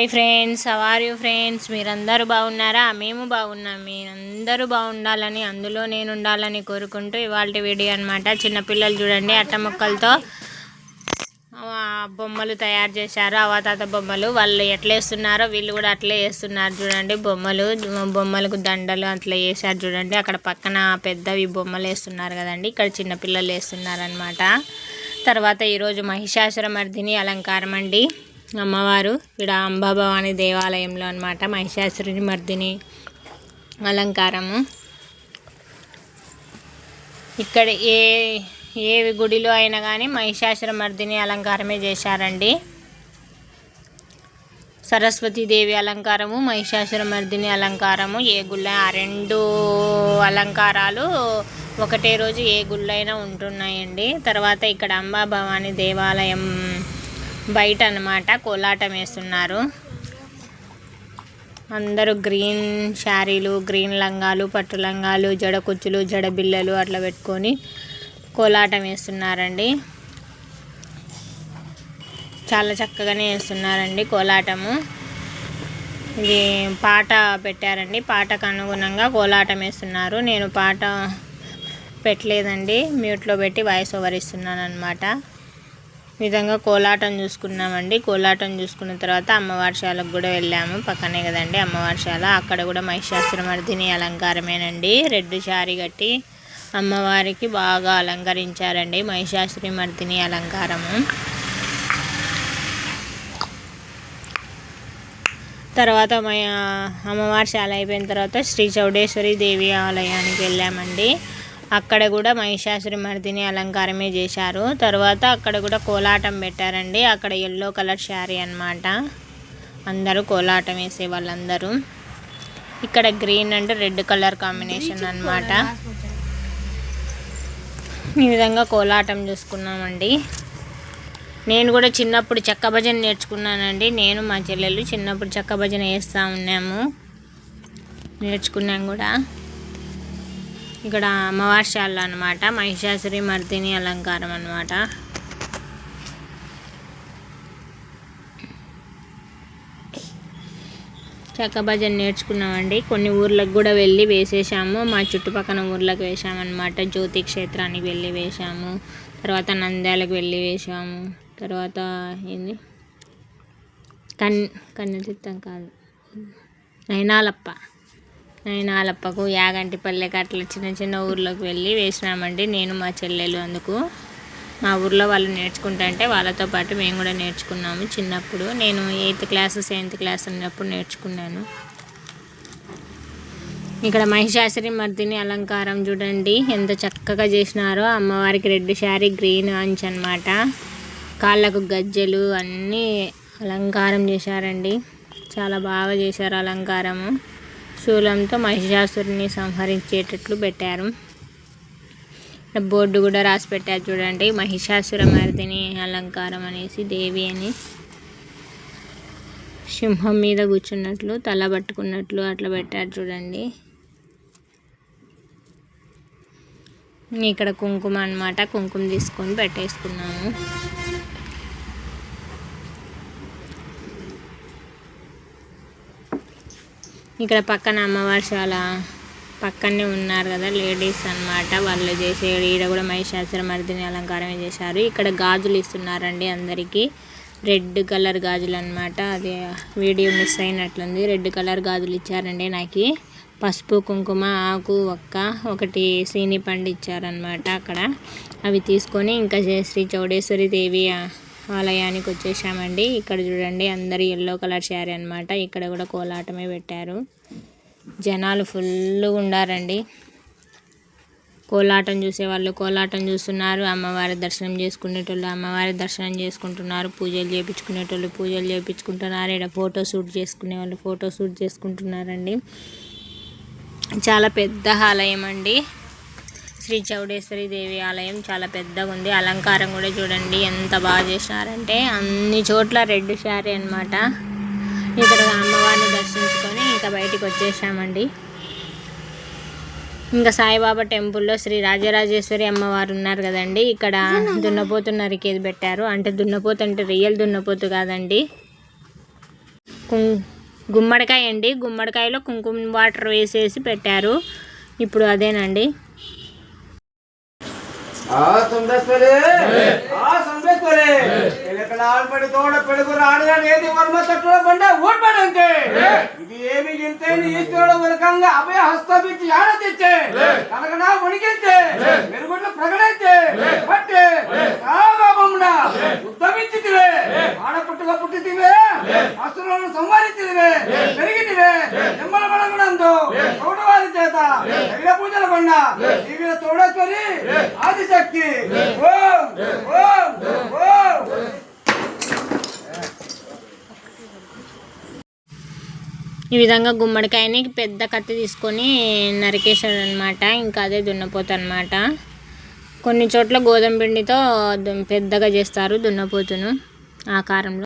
Hi friends సవార్ you friends మీరందరూ బాగున్నారా? మేము బాగున్నాం. మీరందరూ బాగుండాలని అందులో నేను ఉండాలని కోరుకుంటూ ఇవాళ వీడియో అనమాట చిన్నపిల్లలు చూడండి అట్ట మొక్కలతో బొమ్మలు తయారు చేశారు. అవతాత బొమ్మలు వాళ్ళు ఎట్లా వేస్తున్నారో వీళ్ళు కూడా అట్లే వేస్తున్నారు చూడండి. బొమ్మలు బొమ్మలకు దండలు అట్లా వేసారు చూడండి. అక్కడ పక్కన పెద్దవి బొమ్మలు వేస్తున్నారు కదండి. ఇక్కడ చిన్నపిల్లలు వేస్తున్నారు అనమాట తర్వాత ఈరోజు మహిషాసురమర్దిని అలంకారం అండి అమ్మవారు ఇక్కడ అంబాభవాని దేవాలయంలో అనమాట మహిషాసురుని మర్దిని అలంకారము. ఇక్కడ ఏ ఏ గుడిలో అయినా కానీ మహిషాసురమర్దిని అలంకారమే చేశారండి. సరస్వతీదేవి అలంకారము మహిషాసురమర్దిని అలంకారము ఏ గుళ్ళ ఆ రెండు అలంకారాలు ఒకటే రోజు ఏ గుళ్ళైనా ఉంటున్నాయండి. తర్వాత ఇక్కడ అంబాభవాని దేవాలయం బయట అన్నమాట కోలాటం వేస్తున్నారు. అందరూ గ్రీన్ శారీలు గ్రీన్ లంగాలు పట్టు లంగాలు జడ కుచ్చులు జడ బిళ్ళలు అట్లా పెట్టుకొని కోలాటం వేస్తున్నారండి. చాలా చక్కగానే వేస్తున్నారండి కోలాటము. ఇది పాట పెట్టారండి. పాటకు అనుగుణంగా కోలాటం వేస్తున్నారు. నేను పాట పెట్టలేదండి. మ్యూట్లో పెట్టి వాయిస్ ఓవర్ ఇస్తున్నాను అనమాట విధంగా కోలాటం చూసుకున్నామండి. కోలాటం చూసుకున్న తర్వాత అమ్మవారిశాలకు కూడా వెళ్ళాము. పక్కనే కదండి అమ్మవారిశాల అక్కడ కూడా మహిషాసురమర్దిని అలంకారమేనండి. రెడ్ శారీ కట్టి అమ్మవారికి బాగా అలంకరించారండి. మహిషాసురమర్దిని అలంకారము. తర్వాత మా అమ్మవారి శాల అయిపోయిన తర్వాత శ్రీ చౌడేశ్వరి దేవి ఆలయానికి వెళ్ళామండి. అక్కడ కూడా మహిషాసురి మర్దిని అలంకారమే చేశారు. తర్వాత అక్కడ కూడా కోలాటం పెట్టారండి. అక్కడ ఎల్లో కలర్ శారీ అన్నమాట. అందరూ కోలాటం వేసే వాళ్ళందరూ. ఇక్కడ green and red colour combination అన్నమాట. ఈ విధంగా కోలాటం చూసుకున్నామండి. నేను కూడా చిన్నప్పుడు చెక్క భజన నేర్చుకున్నానండి. నేను మా చెల్లెలు చిన్నప్పుడు చెక్క భజన వేస్తూ ఉన్నాము. నేర్చుకున్నాం కూడా. ఇక్కడ అమ్మవార్షాలు అనమాట మహిషాసురి మర్దిని అలంకారం అనమాట చక్క భజన నేర్చుకున్నామండి. కొన్ని ఊర్లకు కూడా వెళ్ళి వేసేసాము మా చుట్టుపక్కల ఊర్లకు వేసామన్నమాట జ్యోతి క్షేత్రానికి వెళ్ళి వేసాము తర్వాత నంద్యాలకు వెళ్ళి వేసాము తర్వాత ఏంది? కన్ కన్యతీర్థం కాదు. నైనాలప్ప నాలప్పకు యాగంటి పల్లెకి అట్లా చిన్న చిన్న ఊర్లోకి వెళ్ళి వేసినామండి. నేను మా చెల్లెలు అందుకు. మా ఊర్లో వాళ్ళు నేర్చుకుంటా అంటే వాళ్ళతో పాటు మేము కూడా నేర్చుకున్నాము చిన్నప్పుడు. నేను ఎయిత్ క్లాస్ సెవెంత్ క్లాస్ ఉన్నప్పుడు నేర్చుకున్నాను. ఇక్కడ మహిషాసురి మర్దిని అలంకారం చూడండి. ఎంత చక్కగా చేసినారో. అమ్మవారికి రెడ్ శారీ గ్రీన్ అంచ్ అనమాట కాళ్ళకు గజ్జెలు అన్నీ అలంకారం చేశారండి. చాలా బాగా చేశారు అలంకారము. శూలంతో మహిషాసురుని సంహరించేటట్లు పెట్టారు. బోర్డు కూడా రాసి పెట్టారు చూడండి. మహిషాసుర మర్దిని అలంకారం అనేసి దేవి అని. సింహం మీద కూర్చున్నట్లు తల పట్టుకున్నట్లు అట్లా పెట్టారు చూడండి. ఇక్కడ కుంకుమ అన్నమాట. కుంకుమ తీసుకొని పెట్టేసుకున్నాము. ఇక్కడ పక్కన అమ్మవారి శాల పక్కనే ఉన్నారు కదా లేడీస్ అన్నమాట. వాళ్ళు చేసే ఈడ కూడా మహిషాసుర మర్దిని అలంకారమే చేశారు. ఇక్కడ గాజులు ఇస్తున్నారండి అందరికీ. రెడ్ కలర్ గాజులు అన్నమాట. అది వీడియో మిస్ అయినట్లుంది. రెడ్ కలర్ గాజులు ఇచ్చారండి నాకు. పసుపు కుంకుమ ఆకు ఒక్క ఒకటి సీని పండు ఇచ్చారనమాట అక్కడ. అవి తీసుకొని ఇంకా శ్రీ చౌడేశ్వరి దేవి ఆలయానికి వచ్చేసామండి. ఇక్కడ చూడండి అందరు ఎల్లో కలర్ శారీ అనమాట ఇక్కడ కూడా కోలాటమే పెట్టారు. జనాలు ఫుల్ ఉండారండి. కోలాటం చూసేవాళ్ళు కోలాటం చూస్తున్నారు. అమ్మవారి దర్శనం చేసుకునేటోళ్ళు అమ్మవారి దర్శనం చేసుకుంటున్నారు. పూజలు చేయించుకునేటోళ్ళు పూజలు చేయించుకుంటున్నారు ఇక్కడ ఫోటో షూట్ చేసుకునే వాళ్ళు ఫోటో షూట్ చేసుకుంటున్నారండి. చాలా పెద్ద ఆలయం అండి. శ్రీ చౌడేశ్వరి దేవి ఆలయం చాలా పెద్దగా ఉంది. అలంకారం కూడా చూడండి ఎంత బాగా చేసినారంటే అన్ని చోట్ల రెడ్ శారీ అనమాట ఇక్కడ అమ్మవారిని దర్శించుకొని ఇంకా బయటికి వచ్చేసామండి. ఇంకా సాయిబాబా టెంపుల్లో శ్రీ రాజరాజేశ్వరి అమ్మవారు ఉన్నారు కదండి. ఇక్కడ దున్నపోతు నరికేది పెట్టారు. అంటే దున్నపోతు అంటే రియల్ దున్నపోతు కాదండి. కుం గుమ్మడికాయ అండి. గుమ్మడికాయలో కుంకుమ వాటర్ వేసేసి పెట్టారు. ఇప్పుడు అదేనండి. ఆ సంబేశ్వరి ఆ సంబేశ్వరి ఎలకల ఆల్పడి తోడ పెడుగు రాడుగా ఏది వర్మ తట్టుల బండ ఓడ్పడంతే ఇది ఏమి గింతే నీ ఈశ్వరుడు వరకంగా అభయ హస్తమిచ్చి ఆడ తెచ్చే. కనకనా వణికించే మెరుగుడ్లు ప్రకటించే పట్టే. దివ్య తోడేశ్వరి ఆదిశక్తి. ఓం. ఓం. ఓం. ఈ విధంగా గుమ్మడికాయని పెద్ద కత్తి తీసుకొని నరికేశాడు అనమాట ఇంకా అదే దున్నపోతు అనమాట కొన్ని చోట్ల గోధుమ పిండితో దు- పెద్దగా చేస్తారు దున్నపోతును. ఆకారంలో